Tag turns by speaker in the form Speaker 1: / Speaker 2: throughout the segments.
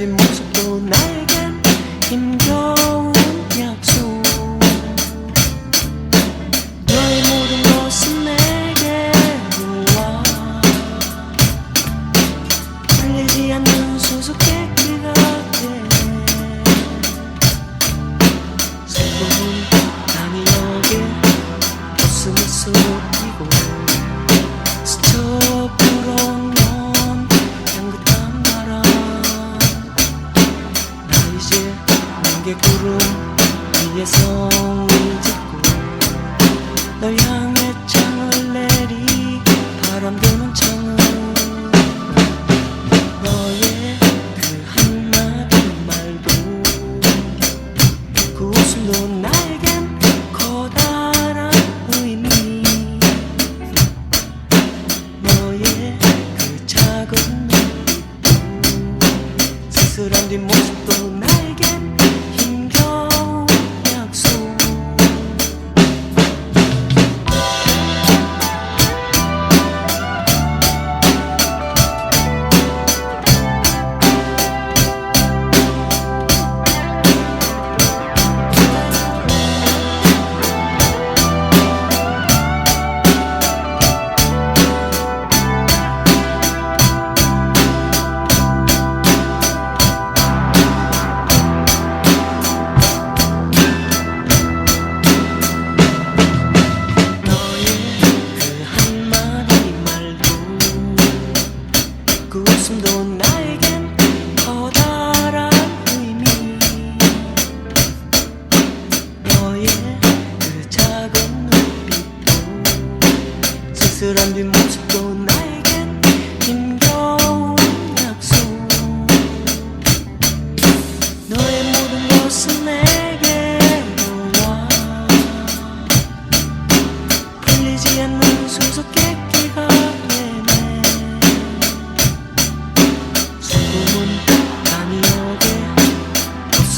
Speaker 1: 쓸쓸한 뒷모습도 나에겐 힘겨운 뭉게 구름 위에 성을 짓고 널 향해 창을 내리 바람 부는 창을 너의 그 한마디 말도 그 웃음도 나에겐 커다란 의미 너의 그 작은 눈빛도 쓸쓸한 뒷모습도 나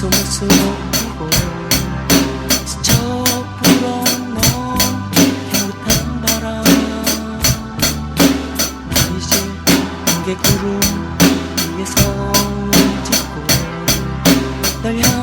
Speaker 1: 웃음을 쏟히고 스쳐 불어온 향긋한 바람 나 이제 안개 구름 위에 성을 짓고 널 향해